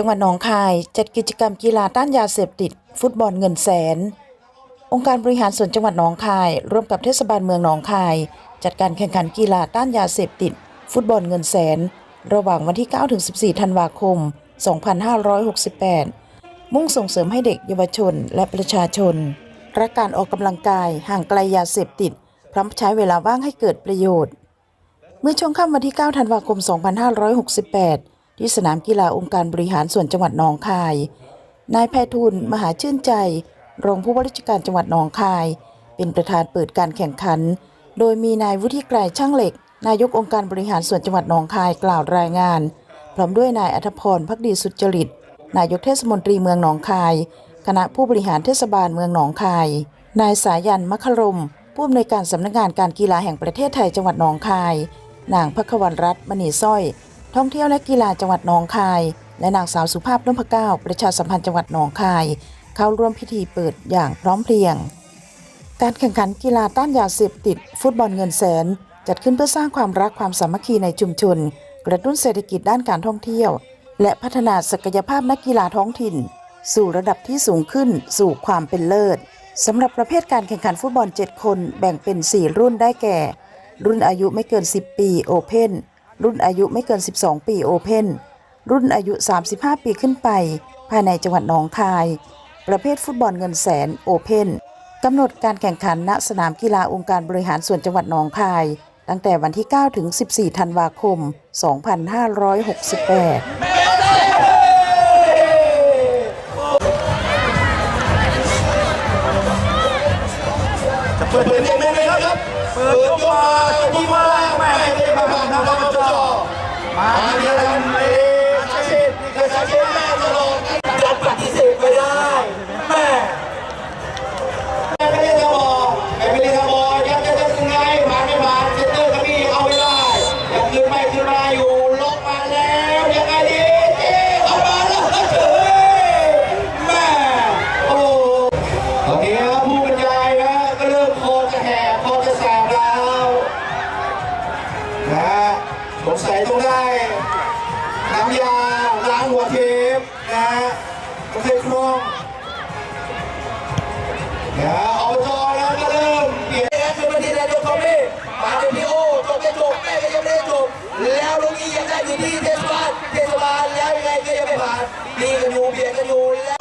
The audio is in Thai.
จังหวัดหนองคายจัดกิจกรรมกีฬาต้านยาเสพติด ฟุตบอลเงินแสน องค์การบริหารส่วนจังหวัดหนองคาย ร่วมกับเทศบาลเมืองหนองคาย จัดการแข่งขันกีฬาต้านยาเสพติด ฟุตบอลเงินแสน ระหว่างวันที่ 9 ถึง 14 ธันวาคม 2568 มุ่งส่งเสริมให้เด็กเยาวชนและประชาชนรักการออกกำลังกายห่างไกลยาเสพติด พร้อมใช้เวลาว่างให้เกิดประโยชน์ เมื่อช่วงค่ำวันที่ 9 ธันวาคม 2568 ที่สนามกีฬาองค์การบริหารส่วนจังหวัดหนองคาย นายแพทูลมหาชื่นใจ รองผู้ว่าราชการจังหวัดหนองคาย เป็นประธานเปิดการแข่งขัน โดยมีนายวุฒิไกรช่างเหล็ก นายกองค์การบริหารส่วนจังหวัดหนองคายกล่าวรายงาน พร้อมด้วยนายอัธพรพักดีสุจริต นายกเทศมนตรีเมืองหนองคาย คณะผู้บริหารเทศบาลเมืองหนองคาย นายสายันมะครมผู้อำนวยการสำนักงานการกีฬาแห่งประเทศไทยจังหวัดหนองคาย นางพักวันรัตน์มณีสร้อย ท่องเที่ยวและกีฬาจังหวัดหนองคาย และนางสาวสุภาพนพก้าวประชาสัมพันธ์จังหวัดหนองคาย เข้าร่วมพิธีเปิดอย่างพร้อมเพรียง การแข่งขันกีฬาต้านยาเสพติด ฟุตบอลเงินแสน จัดขึ้นเพื่อสร้างความรักความสามัคคีในชุมชน กระตุ้นเศรษฐกิจด้านการท่องเที่ยว และพัฒนาศักยภาพนักกีฬาท้องถิ่น สู่ระดับที่สูงขึ้นสู่ความเป็นเลิศสำหรับประเภทการแข่งขันฟุตบอล 7 คนแบ่งเป็น 4 รุ่นได้แก่ รุ่นอายุไม่เกิน 10 ปีโอเพน รุ่นอายุไม่เกิน 12 ปีโอเพนรุ่นอายุ 35 ปีขึ้นไป ภายในจังหวัดหนองคาย ประเภทฟุตบอลเงินแสนโอเพนกำหนดการแข่งขันณสนามกีฬาองค์การบริหารส่วนจังหวัดหนองคาย ตั้งแต่วันที่ 9 ถึง 14 ธันวาคม 2568เปิดเปิดเองเลยครับเปิดยกมาที่มาแม่ให้ได้มาผ่านทางอบจมาเรียนใน ใส่ต้องได้น้ำยาล้างหัวเทปนะฮะต้องได้คล่องนะอาจอแล้วก็เริ่มเปลี่ยนแอคือประเทศนายกทอมมี่มาถึงที่โอจบไม่จบแม่ก็ยังไม่ได้จบ แล้วลุงอี้ยังได้อยู่ที่เทศบาลเทศบาลแล้วยังไงก็ยังไม่ผ่านดีกันอยู่เบียดกันอยู่